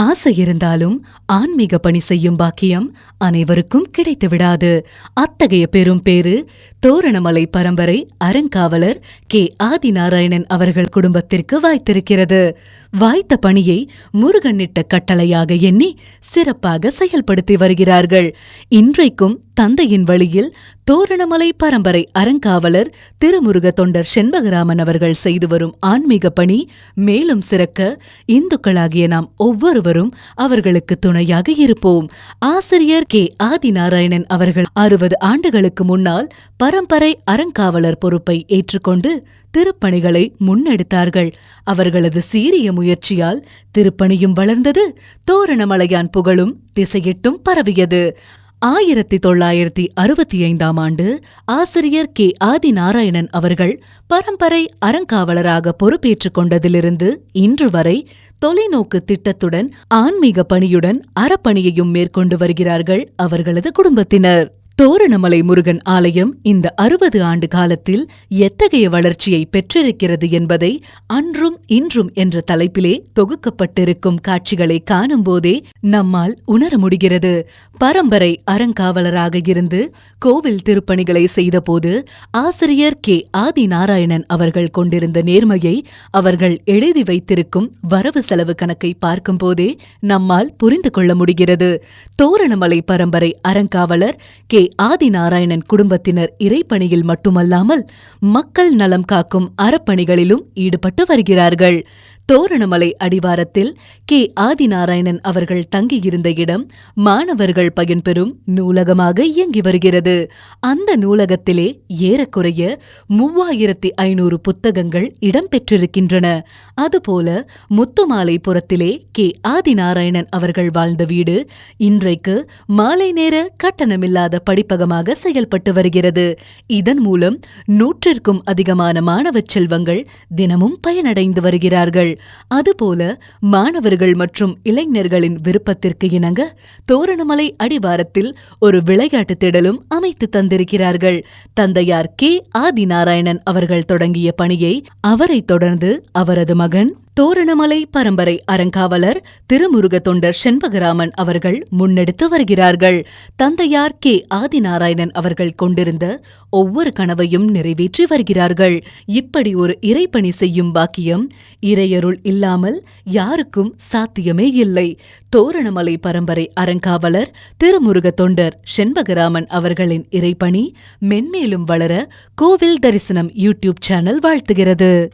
ஆசை இருந்தாலும் ஆன்மீக பணி செய்யும் பாக்கியம் அனைவருக்கும் கிடைத்து விடாது அத்தகைய பெரும் பேரு தோரணமலை பரம்பரை அறங்காவலர் கே. ஆதிநாராயணன் அவர்கள் குடும்பத்திற்கு வாய்த்திருக்கிறது. வாய்த்த பணியை முருகனிட்ட கட்டளையாக எண்ணி சிறப்பாக செயல்படுத்தி வருகிறார்கள். இன்றைக்கும் தந்தையின் வழியில் தோரணமலை பரம்பரை அறங்காவலர் திருமுருக தொண்டர் செண்பகராமன் அவர்கள் செய்து வரும் ஆன்மீக பணி மேலும் சிறக்க இந்துக்களாகிய நாம் ஒவ்வொருவரும் அவர்களுக்கு துணையாக இருப்போம். ஆசிரியர் கே. ஆதிநாராயணன் அவர்கள் அறுபது ஆண்டுகளுக்கு முன்னால் பரம்பரை அறங்காவலர் பொறுப்பை ஏற்றுக்கொண்டு திருப்பணிகளை முன்னெடுத்தார்கள். அவர்களது சீரிய முயற்சியால் திருப்பணியும் வளர்ந்தது. தோரணமலையான் புகழும் திசையிட்டும் பரவியது. ஆயிரத்தி தொள்ளாயிரத்தி அறுபத்தி ஐந்தாம் ஆண்டு ஆசிரியர் கே. ஆதிநாராயணன் அவர்கள் பரம்பரை அறங்காவலராக பொறுப்பேற்றுக் கொண்டதிலிருந்து இன்று வரை தொலைநோக்கு திட்டத்துடன் ஆன்மீக பணியுடன் அறப்பணியையும் மேற்கொண்டு வருகிறார்கள் அவர்களது குடும்பத்தினர். தோரணமலை முருகன் ஆலயம் இந்த அறுபது ஆண்டு காலத்தில் எத்தகைய வளர்ச்சியை பெற்றிருக்கிறது என்பதை அன்றும் இன்றும் என்ற தலைப்பிலே தொகுக்கப்பட்டிருக்கும் காட்சிகளை காணும்போதே நம்மால் உணர முடிகிறது. பரம்பரை அறங்காவலராக இருந்து கோவில் திருப்பணிகளை செய்தபோது ஆசிரியர் கே. ஆதி நாராயணன் அவர்கள் கொண்டிருந்த நேர்மையை அவர்கள் எழுதி வைத்திருக்கும் வரவு செலவு கணக்கை பார்க்கும்போதே நம்மால் புரிந்து கொள்ள முடிகிறது. தோரணமலை பரம்பரை அறங்காவலர் கே. ஆதிநாராயணன் குடும்பத்தினர் இறைப்பணியில் மட்டுமல்லாமல் மக்கள் நலம் காக்கும் அறப்பணிகளிலும் ஈடுபட்டு வருகிறார்கள். தோரணமலை அடிவாரத்தில் கே. ஆதிநாராயணன் அவர்கள் தங்கியிருந்த இடம் மாணவர்கள் பயன்பெறும் நூலகமாக இயங்கி வருகிறது. அந்த நூலகத்திலே ஏறக்குறைய மூவாயிரத்தி ஐநூறு புத்தகங்கள் இடம்பெற்றிருக்கின்றன. அதுபோல முத்துமாலைபுரத்திலே கே. ஆதிநாராயணன் அவர்கள் வாழ்ந்த வீடு இன்றைக்கு மாலை நேர கட்டணமில்லாத படிப்பகமாக செயல்பட்டு வருகிறது. இதன் மூலம் நூற்றிற்கும் அதிகமான மாணவ செல்வங்கள் தினமும் பயனடைந்து வருகிறார்கள். அதுபோல மாணவர்கள் மற்றும் இளைஞர்களின் விருப்பத்திற்கு இணங்க தோரணமலை அடிவாரத்தில் ஒரு விளையாட்டு திடலும் அமைத்து தந்திருக்கிறார்கள். தந்தையார் கே. ஆதிநாராயணன் அவர்கள் தொடங்கிய பணியை அவரைத் தொடர்ந்து அவரது மகன் தோரணமலை பரம்பரை அறங்காவலர் திருமுருக தொண்டர் செண்பகராமன் அவர்கள் முன்னெடுத்து வருகிறார்கள். தந்தையார் கே. ஆதிநாராயணன் அவர்கள் கொண்டிருந்த ஒவ்வொரு கனவையும் நிறைவேற்றி வருகிறார்கள். இப்படி ஒரு இறைப்பணி செய்யும் பாக்கியம் இறையருள் இல்லாமல் யாருக்கும் சாத்தியமே இல்லை. தோரணமலை பரம்பரை அறங்காவலர் திருமுருக தொண்டர் செண்பகராமன் அவர்களின் இறைப்பணி மென்மேலும் வளர கோவில் தரிசனம் யூடியூப் சேனல் வாழ்த்துகிறது.